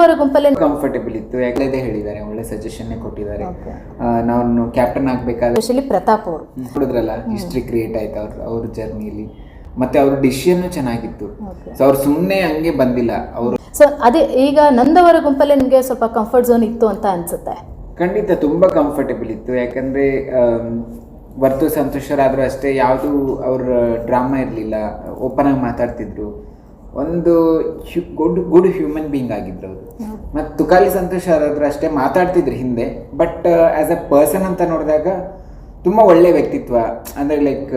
ನಂದವರ ಗುಂಪಲ್ಲಿ ಕಂಫರ್ಟೇಬಲ್ ಇತ್ತು. ಯಾಕಂದ್ರೆ ಹೇಳಿದ್ದಾರೆ ಒಳ್ಳೆ ಸಜೆಷನ್ ಕೊಟ್ಟಿದ್ದಾರೆ. ನಾನು ಕ್ಯಾಪ್ಟನ್ ಆಗಬೇಕಾದ್ರೆ ಸ್ಪೆಷಲಿ ಪ್ರತಾಪ್ ಅವರು. ನೋಡಿದ್ರಲ್ಲ ಹಿಸ್ಟ್ರಿ ಕ್ರಿಯೇಟ್ ಆಯ್ತು ಅವ್ರ ಅವ್ರ ಜರ್ನಿಲಿ ಮತ್ತೆ ಅವ್ರ ಡಿಸಿಷನ್ ಚೆನ್ನಾಗಿತ್ತು. ಸೊ ಅವ್ರು ಸುಮ್ಮನೆ ಹಂಗೆ ಬಂದಿಲ್ಲ. ಅವರು ಸೊ ಅದೇ ಈಗ ನಂದವರ ಗುಂಪಲ್ಲಿ ನಿಮಗೆ ಸ್ವಲ್ಪ ಕಂಫರ್ಟ್ ಝೋನ್ ಇತ್ತು ಅಂತ ಅನ್ಸುತ್ತೆ. ಖಂಡಿತ ತುಂಬ ಕಂಫರ್ಟೇಬಲ್ ಇತ್ತು. ಯಾಕಂದರೆ ವರ್ತು ಸಂತೋಷರಾದರೂ ಅಷ್ಟೇ ಯಾವುದು ಅವ್ರ ಡ್ರಾಮಾ ಇರಲಿಲ್ಲ. ಓಪನ್ ಆಗಿ ಮಾತಾಡ್ತಿದ್ರು. ಒಂದು ಗುಡ್ ಗುಡ್ ಹ್ಯೂಮನ್ ಬೀಯಿಂಗ್ ಆಗಿದ್ರು ಅವರು ಮತ್ತು ತುಕಾಲಿ ಸಂತೋಷ್ ಅವರಾದ್ರು ಅಷ್ಟೇ ಮಾತಾಡ್ತಿದ್ರು ಹಿಂದೆ ಬಟ್ ಆ್ಯಸ್ ಅ ಪರ್ಸನ್ ಅಂತ ನೋಡಿದಾಗ ತುಂಬ ಒಳ್ಳೆ ವ್ಯಕ್ತಿತ್ವ ಅಂದರೆ ಲೈಕ್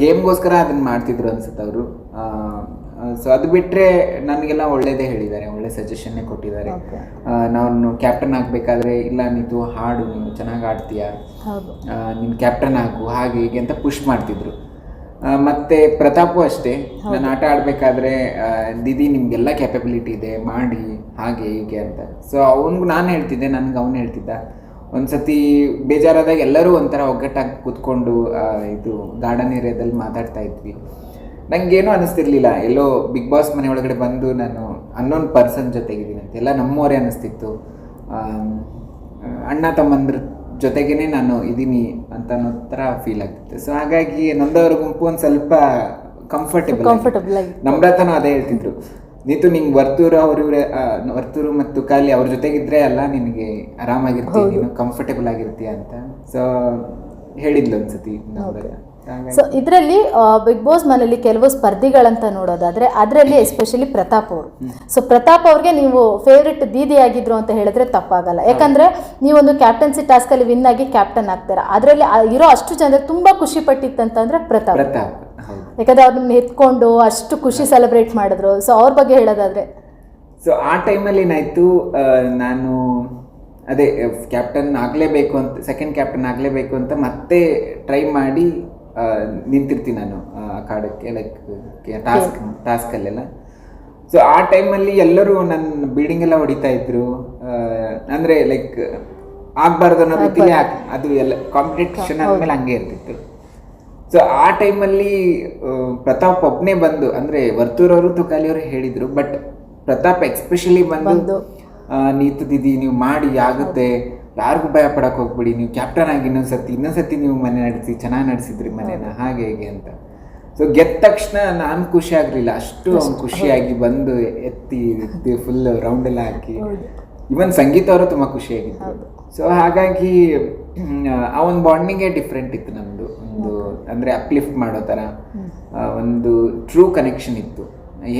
ಗೇಮ್ಗೋಸ್ಕರ ಅದನ್ನು ಮಾಡ್ತಿದ್ರು ಅನ್ಸುತ್ತೆ ಅವರು. ಸೊ ಅದು ಬಿಟ್ಟರೆ ನನಗೆಲ್ಲ ಒಳ್ಳೇದೇ ಹೇಳಿದ್ದಾರೆ ಒಳ್ಳೆ ಸಜೆಷನ್ನೇ ಕೊಟ್ಟಿದ್ದಾರೆ. ನಾನು ಕ್ಯಾಪ್ಟನ್ ಆಗಬೇಕಾದ್ರೆ ಇಲ್ಲ ನೀನು ಹಾಡು ನೀನು ಚೆನ್ನಾಗಿ ಆಡ್ತೀಯ ನೀನು ಕ್ಯಾಪ್ಟನ್ ಆಗು ಹಾಗೆ ಹೀಗೆ ಅಂತ ಪುಷ್ ಮಾಡ್ತಿದ್ರು. ಮತ್ತೆ ಪ್ರತಾಪು ಅಷ್ಟೇ. ನಾನು ಆಟ ಆಡ್ಬೇಕಾದ್ರೆ ದಿದಿ ನಿಮ್ಗೆಲ್ಲ ಕ್ಯಾಪಬಿಲಿಟಿ ಇದೆ ಮಾಡಿ ಹಾಗೆ ಹೀಗೆ ಅಂತ. ಸೊ ಅವನಿಗೂ ನಾನು ಹೇಳ್ತಿದ್ದೆ ನನಗೆ ಅವನು ಹೇಳ್ತಿದ್ದ. ಒಂದ್ಸತಿ ಬೇಜಾರಾದಾಗ ಎಲ್ಲರೂ ಒಂಥರ ಒಗ್ಗಟ್ಟಾಗಿ ಕೂತ್ಕೊಂಡು ಇದು ಗಾರ್ಡನ್ ಏರಿಯಾದಲ್ಲಿ ಮಾತಾಡ್ತಾ ಇದ್ವಿ. ನಂಗೇನು ಅನಿಸ್ತಿರ್ಲಿಲ್ಲ. ಎಲ್ಲೋ ಬಿಗ್ ಬಾಸ್ ಮನೆ ಒಳಗಡೆ ಬಂದು ನಾನು ಅನ್ನೋನ್ ಪರ್ಸನ್ ಜೊತೆಗಿದ್ದೀನಿ ಅಂತ. ಎಲ್ಲ ನಮ್ಮವರೇ ಅನ್ನಿಸ್ತಿತ್ತು ಅಣ್ಣ ತಮ್ಮಂದ್ರ ಜೊತೆಗೇನೆ ನಾನು ಇದ್ದೀನಿ ಅಂತ ಅನ್ನೋ ಥರ ಫೀಲ್ ಆಗ್ತಿತ್ತು. ಸೊ ಹಾಗಾಗಿ ನಂದವರ ಗುಂಪು ಒಂದು ಸ್ವಲ್ಪ ಕಂಫರ್ಟೇಬಲ್ ಕಂಫರ್ಟಬಲ್ ನಮ್ರತನೂ ಅದೇ ಹೇಳ್ತಿದ್ರು. ನೀತು ನಿಂಗೆ ವರ್ತೂರು ಅವ್ರಿವ್ರೆ ವರ್ತೂರು ಮತ್ತು ಖಾಲಿ ಅವ್ರ ಜೊತೆಗಿದ್ರೆ ಅಲ್ಲ ನಿನಗೆ ಆರಾಮಾಗಿರ್ತೀನಿ ಕಂಫರ್ಟೇಬಲ್ ಆಗಿರ್ತೀಯ ಅಂತ. ಸೊ ಹೇಳಿದ್ಲು ಒಂದ್ಸತಿ ಹಾಗಾಗಿ ಸೊ ಇದರಲ್ಲಿ ಬಿಗ್ ಬಾಸ್ ಮನೆಯಲ್ಲಿ ಕೆಲವು ಸ್ಪರ್ಧಿಗಳಂತ ನೋಡೋದಾದ್ರೆ ಅದರಲ್ಲಿ ಎಸ್ಪೆಷಲಿ ಪ್ರತಾಪ್ ಅವರು. ಸೊ ಪ್ರತಾಪ್ ಅವ್ರಿಗೆ ನೀವು ಫೇವ್ರೆಟ್ ದೀದಿ ಆಗಿದ್ರು ಅಂತ ಹೇಳಿದ್ರೆ ತಪ್ಪಾಗಲ್ಲ. ಯಾಕಂದ್ರೆ ನೀವೊಂದು ಕ್ಯಾಪ್ಟನ್ಸಿ ಟಾಸ್ಕ್ ಅಲ್ಲಿ ವಿನ್ ಆಗಿ ಕ್ಯಾಪ್ಟನ್ ಆಗ್ತೀರಾ. ಅದರಲ್ಲಿ ಇರೋ ಅಷ್ಟು ಜನ ತುಂಬಾ ಖುಷಿ ಪಟ್ಟಿತ್ತಂತಂದ್ರೆ ಪ್ರತಾಪ್. ಯಾಕಂದ್ರೆ ಅವ್ರನ್ನ ಎತ್ಕೊಂಡು ಅಷ್ಟು ಖುಷಿ ಸೆಲೆಬ್ರೇಟ್ ಮಾಡಿದ್ರು. ಸೊ ಅವ್ರ ಬಗ್ಗೆ ಹೇಳೋದಾದ್ರೆ. ಸೊ ಆ ಟೈಮಲ್ಲಿ ಏನಾಯ್ತು? ನಾನು ಅದೇ ಕ್ಯಾಪ್ಟನ್ ಆಗಲೇಬೇಕು ಅಂತ ಸೆಕೆಂಡ್ ಕ್ಯಾಪ್ಟನ್ ಆಗಲೇಬೇಕು ಅಂತ ಮತ್ತೆ ಟ್ರೈ ಮಾಡಿ ನಿಂತಿರ್ತೀನಿ ನಾನು ಆ ಕಾಡಕ್ಕೆ ಲೈಕ್ ಟಾಸ್ಕ್ ಟಾಸ್ಕಲ್ಲೆಲ್ಲ ಸೊ ಆ ಟೈಮಲ್ಲಿ ಎಲ್ಲರೂ ನನ್ನ ಬಿಲ್ಡಿಂಗ್ ಎಲ್ಲ ಹೊಡಿತಾ ಇದ್ರು. ಅಂದ್ರೆ ಲೈಕ್ ಆಗ್ಬಾರ್ದು ಅನ್ನೋ ರೀತಿಲಿ ಅದು ಎಲ್ಲ ಕಾಂಪಿಟೇಷನ್ ಆದಮೇಲೆ ಹಂಗೆ ಇರ್ತಿತ್ತು. ಸೊ ಆ ಟೈಮಲ್ಲಿ ಪ್ರತಾಪ್ ಒಬ್ಬನೇ ಬಂದು ಅಂದ್ರೆ ವರ್ತೂರವರು ತುಕಾಲಿಯವರು ಹೇಳಿದ್ರು ಬಟ್ ಪ್ರತಾಪ್ ಎಕ್ಸ್ಪೆಷಲಿ ಬಂದು. ನೀತು ದಿದಿ ನೀವು ಮಾಡಿ ಆಗುತ್ತೆ. ಯಾರಿಗೂ ಭಯ ಪಡಕ್ ಹೋಗ್ಬಿಡಿ. ನೀವು ಕ್ಯಾಪ್ಟನ್ ಆಗಿ ಇನ್ನೊಂದ್ಸತಿ ಇನ್ನೊಂದ್ಸತಿ ನೀವು ಮನೆ ನಡೆಸಿ ಚೆನ್ನಾಗಿ ನಡೆಸಿದ್ರಿ ಮನೇನ. ಹಾಗೆ ಹೇಗೆ ಅಂತ. ಸೊ ಗೆದ್ದ ತಕ್ಷಣ ನಾನು ಖುಷಿ ಆಗ್ಲಿಲ್ಲ. ಅಷ್ಟು ಅವ್ನು ಖುಷಿಯಾಗಿ ಬಂದು ಎತ್ತಿ ಎತ್ತಿ ಫುಲ್ ರೌಂಡ್ ಎಲ್ಲ ಹಾಕಿ. ಇವನ್ ಸಂಗೀತ ಅವರು ತುಂಬಾ ಖುಷಿಯಾಗಿತ್ತು ಸೊ ಹಾಗಾಗಿ ಆ ಒಂದು ಬಾಂಡಿಂಗೇ ಡಿಫ್ರೆಂಟ್ ಇತ್ತು ನಮ್ಮದು ಒಂದು ಅಂದರೆ ಅಪ್ಲಿಫ್ಟ್ ಮಾಡೋ ಥರ ಒಂದು ಟ್ರೂ ಕನೆಕ್ಷನ್ ಇತ್ತು.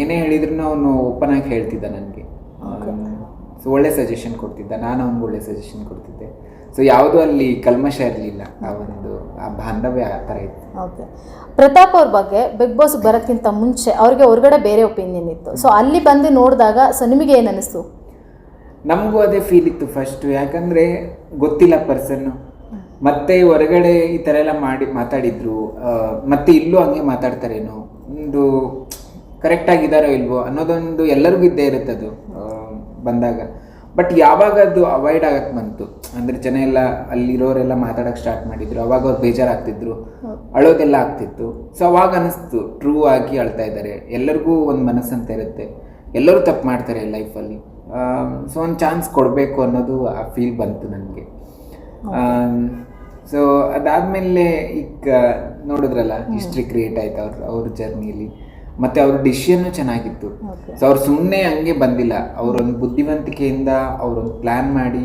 ಏನೇ ಹೇಳಿದ್ರು ಅವನು ಓಪನ್ ಆಗಿ ಹೇಳ್ತಿದ್ದ ನನಗೆ. ಸೊ ಒಳ್ಳೆ ಸಜೆಷನ್ ಕೊಡ್ತಿದ್ದ. ನಾನು ಅವ್ನಿಗೆ ಒಳ್ಳೆ ಸಜೆಷನ್ ಕೊಡ್ತಿದ್ದೆ. ಸೊ ಯಾವುದೂ ಅಲ್ಲಿ ಕಲ್ಮಶ ಇರಲಿಲ್ಲ. ಆ ಒಂದು ಆ ಬಾಂಧವ್ಯ ಆ ಥರ ಇತ್ತು. ಓಕೆ ಪ್ರತಾಪ್ ಅವ್ರ ಬಗ್ಗೆ ಬಿಗ್ ಬಾಸ್ ಬರೋಕ್ಕಿಂತ ಮುಂಚೆ ಅವ್ರಿಗೆ ಹೊರಗಡೆ ಬೇರೆ ಒಪಿನಿಯನ್ ಇತ್ತು. ಸೊ ಅಲ್ಲಿ ಬಂದು ನೋಡಿದಾಗ ಸೊ ನಿಮಗೆ ಏನು ಅನಿಸ್ತು? ನಮಗೂ ಅದೇ ಫೀಲ್ ಇತ್ತು ಫಸ್ಟು ಯಾಕಂದರೆ ಗೊತ್ತಿಲ್ಲ ಪರ್ಸನ್ನು ಮತ್ತೆ ಹೊರಗಡೆ ಈ ಥರ ಎಲ್ಲ ಮಾಡಿ ಮಾತಾಡಿದ್ರು. ಮತ್ತೆ ಇಲ್ಲೂ ಹಂಗೆ ಮಾತಾಡ್ತಾರೇನೋ. ಒಂದು ಕರೆಕ್ಟಾಗಿದ್ದಾರೋ ಇಲ್ವೋ ಅನ್ನೋದೊಂದು ಎಲ್ಲರಿಗೂ ಇದ್ದೇ ಇರುತ್ತೆ ಅದು ಬಂದಾಗ. ಬಟ್ ಯಾವಾಗ ಅದು ಅವಾಯ್ಡ್ ಆಗಕ್ಕೆ ಬಂತು? ಅಂದ್ರೆ ಜನ ಎಲ್ಲ ಅಲ್ಲಿರೋರೆಲ್ಲ ಮಾತಾಡಕ್ ಸ್ಟಾರ್ಟ್ ಮಾಡಿದ್ರು. ಅವಾಗ ಅವ್ರು ಬೇಜಾರಾಗ್ತಿದ್ರು. ಅಳೋದೆಲ್ಲ ಆಗ್ತಿತ್ತು. ಸೊ ಅವಾಗ ಅನಿಸ್ತು ಟ್ರೂ ಆಗಿ ಅಳ್ತಾ ಇದ್ದಾರೆ ಎಲ್ಲರಿಗೂ ಒಂದು ಮನಸ್ಸಂತ ಇರುತ್ತೆ. ಎಲ್ಲರೂ ತಪ್ಪು ಮಾಡ್ತಾರೆ ಲೈಫಲ್ಲಿ ಸೊ ಒಂದು ಚಾನ್ಸ್ ಕೊಡಬೇಕು ಅನ್ನೋದು ಆ ಫೀಲ್ ಬಂತು ನನಗೆ. ಸೊ ಅದಾದಮೇಲೆ ಈಗ ನೋಡಿದ್ರಲ್ಲ ಹಿಸ್ಟ್ರಿ ಕ್ರಿಯೇಟ್ ಆಯ್ತು ಅವ್ರ ಅವ್ರ ಜರ್ನಿಲಿ ಮತ್ತು ಅವ್ರ ಡಿಸಿಷನ್ ಚೆನ್ನಾಗಿತ್ತು. ಸೊ ಅವ್ರು ಸುಮ್ಮನೆ ಹಂಗೆ ಬಂದಿಲ್ಲ. ಅವರೊಂದು ಬುದ್ಧಿವಂತಿಕೆಯಿಂದ ಅವ್ರೊಂದು ಪ್ಲ್ಯಾನ್ ಮಾಡಿ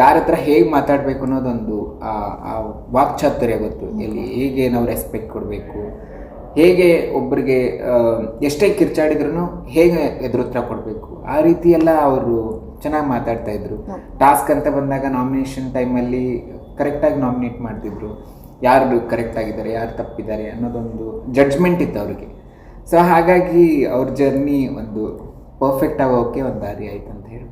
ಯಾರ ಹತ್ರ ಹೇಗೆ ಮಾತಾಡಬೇಕು ಅನ್ನೋದೊಂದು ವಾಕ್ಚಾತುರ್ಯ ಗೊತ್ತು. ಇಲ್ಲಿ ಹೇಗೆ ನಾವು ರೆಸ್ಪೆಕ್ಟ್ ಕೊಡಬೇಕು? ಹೇಗೆ ಒಬ್ಬರಿಗೆ ಎಷ್ಟೇ ಕಿರ್ಚಾಡಿದ್ರು ಹೇಗೆ ಎದುರುತ್ತರ ಕೊಡಬೇಕು? ಆ ರೀತಿ ಎಲ್ಲ ಅವರು ಚೆನ್ನಾಗಿ ಮಾತಾಡ್ತಾ ಇದ್ರು. ಟಾಸ್ಕ್ ಅಂತ ಬಂದಾಗ ನಾಮಿನೇಷನ್ ಟೈಮಲ್ಲಿ ಕರೆಕ್ಟಾಗಿ ನಾಮಿನೇಟ್ ಮಾಡ್ತಿದ್ರು. ಯಾರು ಕರೆಕ್ಟ್ ಆಗಿದ್ದಾರೆ ಯಾರು ತಪ್ಪಿದ್ದಾರೆ ಅನ್ನೋದೊಂದು ಜಡ್ಜ್ಮೆಂಟ್ ಇತ್ತು ಅವ್ರಿಗೆ. ಸೊ ಹಾಗಾಗಿ ಅವ್ರ ಜರ್ನಿ ಒಂದು ಪರ್ಫೆಕ್ಟ್ ಆಗೋಕೆ ಒಂದು ದಾರಿ ಆಯ್ತು ಅಂತ ಹೇಳಿ